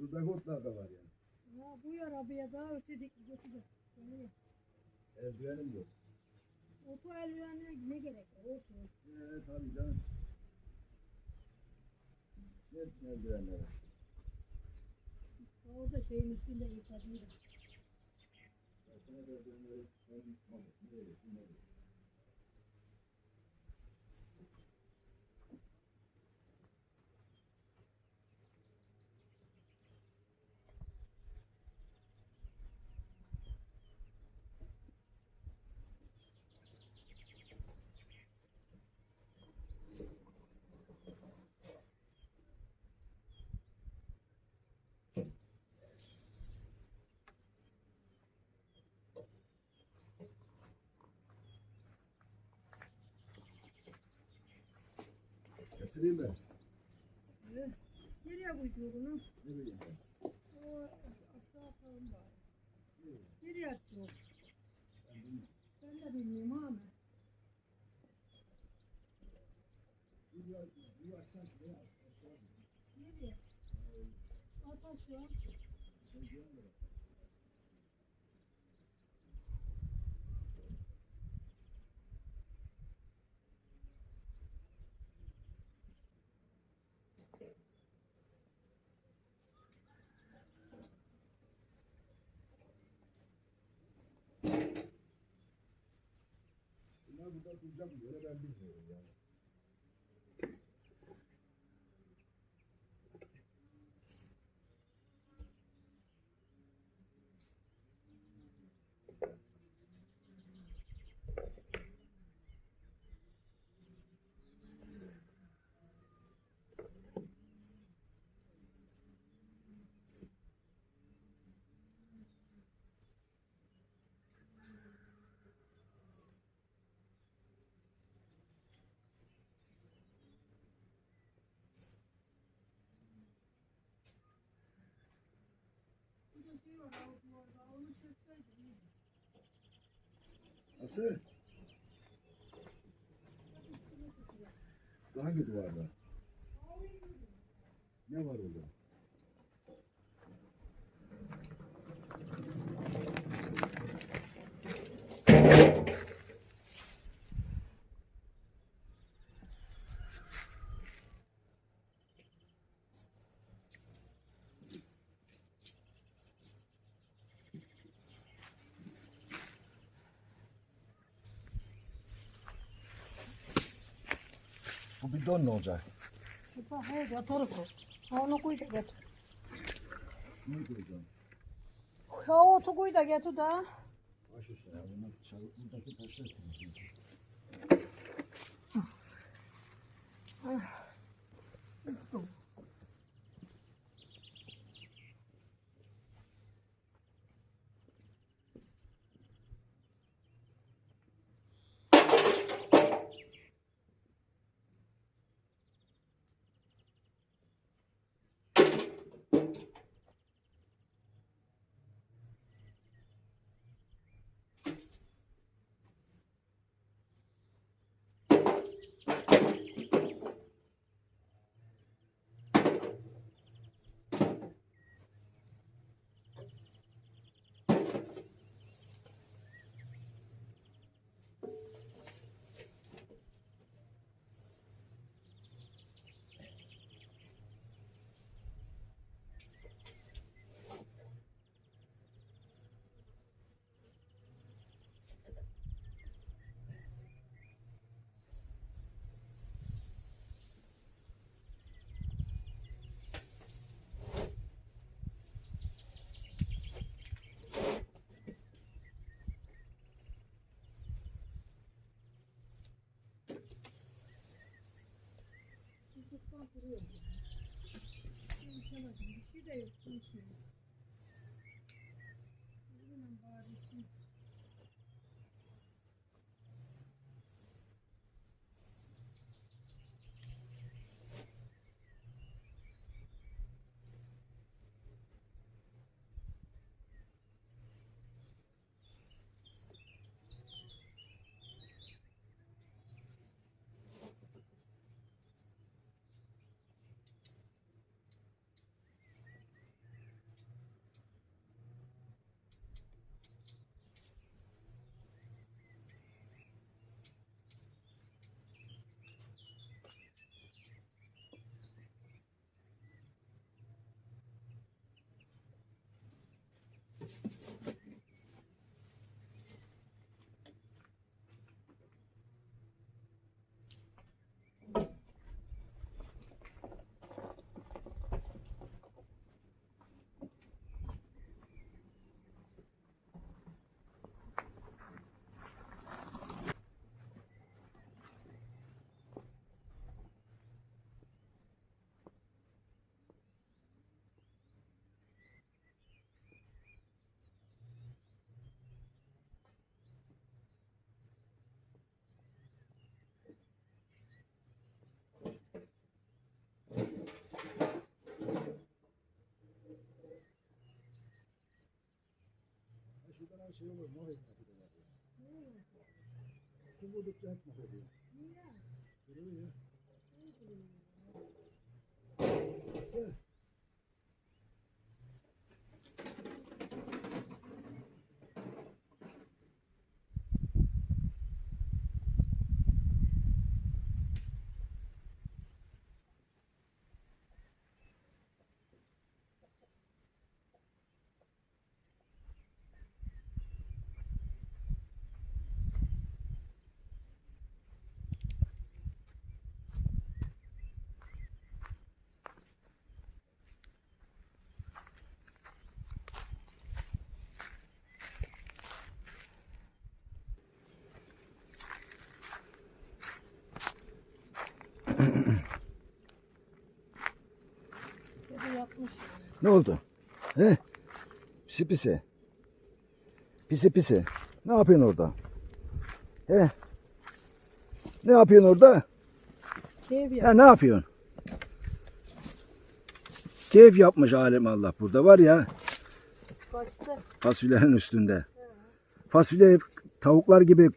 Şuradaki otlar da var yani. Ha, bu arabaya daha ötedik götürdük. Yani Eldivenim yok. oto eldivenine ne gerek var? Oto. Ee, tabii canım. Ne eldivenleri? Orada şeyin üstünde yıkadıydı. Sana da eldivenleri ben yıkmadım. Nereye yıkmadım? Mi? Ee, Nereye koyacağız bunu? Ne bileyim ben. O aşağı atalım bari. Nereye atacağız? Ben bilmiyorum. Ben de bilmiyorum ama. Bir açsan şuraya. Aşağı. Nereye? At aşağı. Sen güven Bunlar burada duracak mı? Öyle ben bilmiyorum yani. Nasıl? Hangi duvarda? Ne var orada? Bu bidon ne olacak? Kupa he yatırı koy. Onu koy da getir. Ne koyacağım? Ya otu koy da getir da. Baş üstüne. Ya. Bunlar çabuk, buradaki taşlar temizleyeceğim. Çocuktan duruyor. Konuşamadım. Bir şey de yok. Konuşmuyor. Bilmem bari her şey olur. Mahvetme bir de var ya. Su buldukça hep mahvediyor. Duruyor ya. Baksana. Kedi yapmış. Ne oldu? He? Pisi pisi. Pisi pisi. Ne yapıyorsun orada? He? Ne yapıyorsun orada? Keyif Ya ne yapıyorsun? Keyif yapmış alem Allah burada var ya Kaçtı. fasulyenin üstünde. Fasulye tavuklar gibi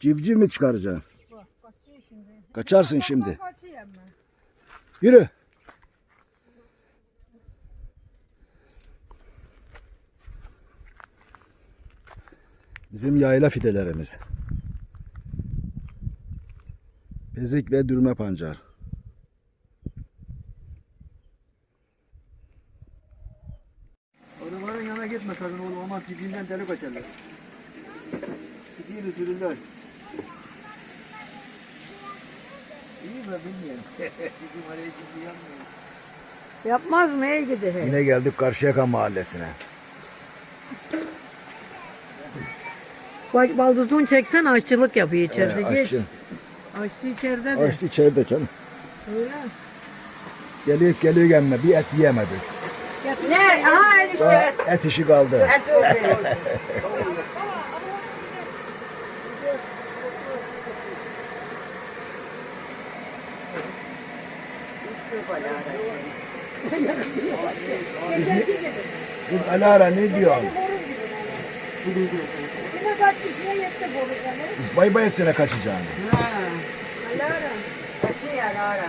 civciv mi çıkaracaksın? Bak kaçıyor şimdi. Kaçarsın şimdi. Yürü. Bizim yayla fidelerimiz. Pezik ve dürme pancar. Arabanın yanına gitme sakın oğlum olmaz dibinden delik açarlar. Gidiyor sürüler. İyi mi bilmiyorum. Bizim araya yanmıyor. Yapmaz mı ey gidi? Yine geldik Karşıyaka mahallesine. Bak baldızını çeksen aşçılık yapıyor içeride. Ee, Geç. aşçı, içeride de. aşçı içeride canım. Öyle. Geliyor geliyor gelme bir et yiyemedik. Ne? Aha enişte. Daha et işi kaldı. Biz Alara ne diyorsun? Yine kaç kişiye canım. Biz bay bay etsene kaçacağını. Alara. Kaçıyor Alara.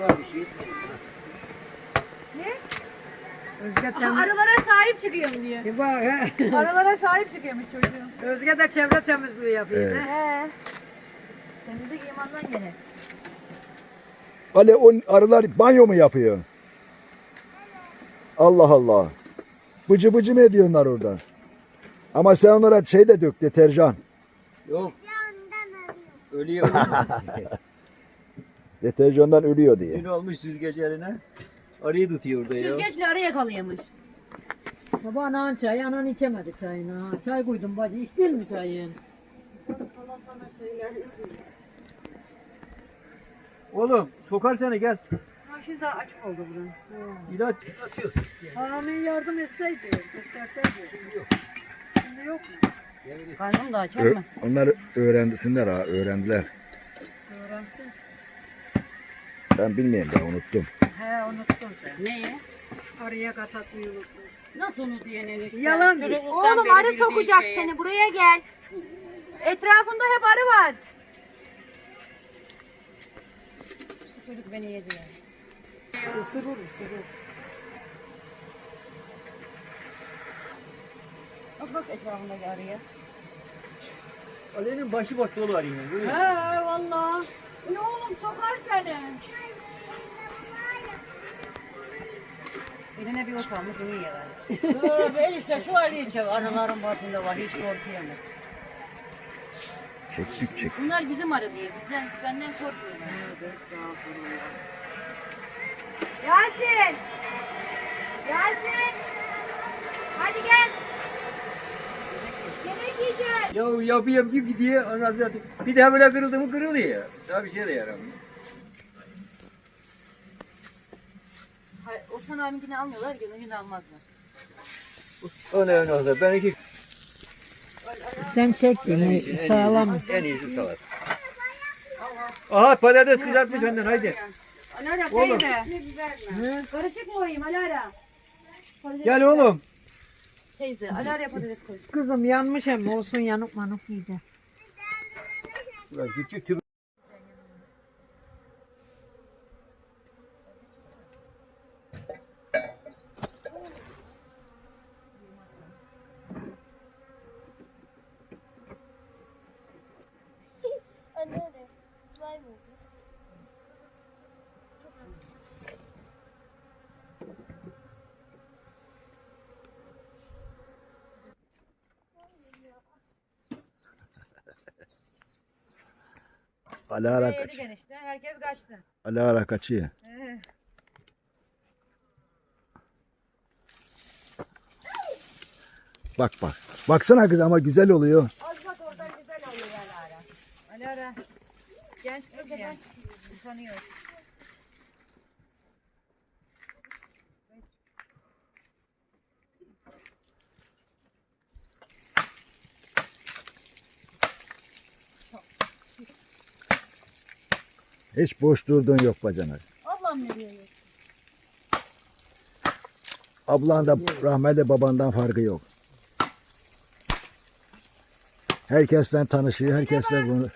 Var bir şey. Özge temiz. Arılara sahip çıkıyorum diye. Bir bak he. Arılara sahip çıkıyormuş çocuğum. Özge de çevre temizliği yapıyor. Evet. he. He. Temizlik imandan gelir. Ali o arılar banyo mu yapıyor? Allah Allah. Bıcı bıcı mı ediyorlar orada? Ama sen onlara şey de dök deterjan. Yok. Ölüyor. Deterjandan ölüyor diye. Dün almış süzgeç eline. Arıyı tutuyor orada ya. Süzgeçle arı yakalıyormuş. Baba anan çay, anan içemedi çayını. ha. Çay koydum bacı, içtin mi çayın? Oğlum sokar seni gel. Şimdi daha açık oldu buranın. İlaç atıyor isteyen. Amin yardım etseydi, gösterseydi. Şimdi yok. Şimdi yok mu? Karnım da açar Ö- mı? onlar öğrendisinler ha, öğrendiler. Öğrensin. Ben bilmiyorum ben unuttum. He unuttun sen. Neyi? Arıya katatmayı unuttun. Nasıl unutuyor enişte? Yalan. Çocukluktan Oğlum beri arı sokacak şeyi. seni buraya gel. Etrafında hep arı var. Çocuk beni yedi. Isırır ısırır. Bak bak etrafındaki arıya. Ali'nin başı bak dolu arıyla. He valla. Ne oğlum sokar seni. Yine bir ot almış onu yiyorlar. ben işte şu hali çek. Arıların başında var hiç korkuyorum. Çektik çek. Bunlar bizim arı diye. Bizden, benden korkuyorlar. Yasin. Ya yapayım bir gidiyor ondan sonra bir daha böyle kırıldı mı kırılıyor. Daha bir şey de yaramıyor. Hayır, Osman abimkini almıyorlar, gönlünü almazlar. O ne ne olsa ben iki Sen iyisi, en Sağlam. en iyisi salat. Aha patates kızartmış annen haydi. Alara teyze. Karışık mı koyayım Alara? Gel oğlum. Teyze, alarya patates koy. Kızım yanmış hem olsun yanık manık yiydi. Ulan küçük. Alara Yedi kaç. genişte, herkes kaçtı. Alara kaçıyor. Ee, Bak bak. Baksana kız ama güzel oluyor. Az bak oradan güzel oluyor Alara. Alara, genç kız ya. Utanıyor. Hiç boş durduğun yok bacanak. Ablam ne diyor? Ablan da rahmetli babandan farkı yok. Herkesten tanışıyor, herkesle bunu.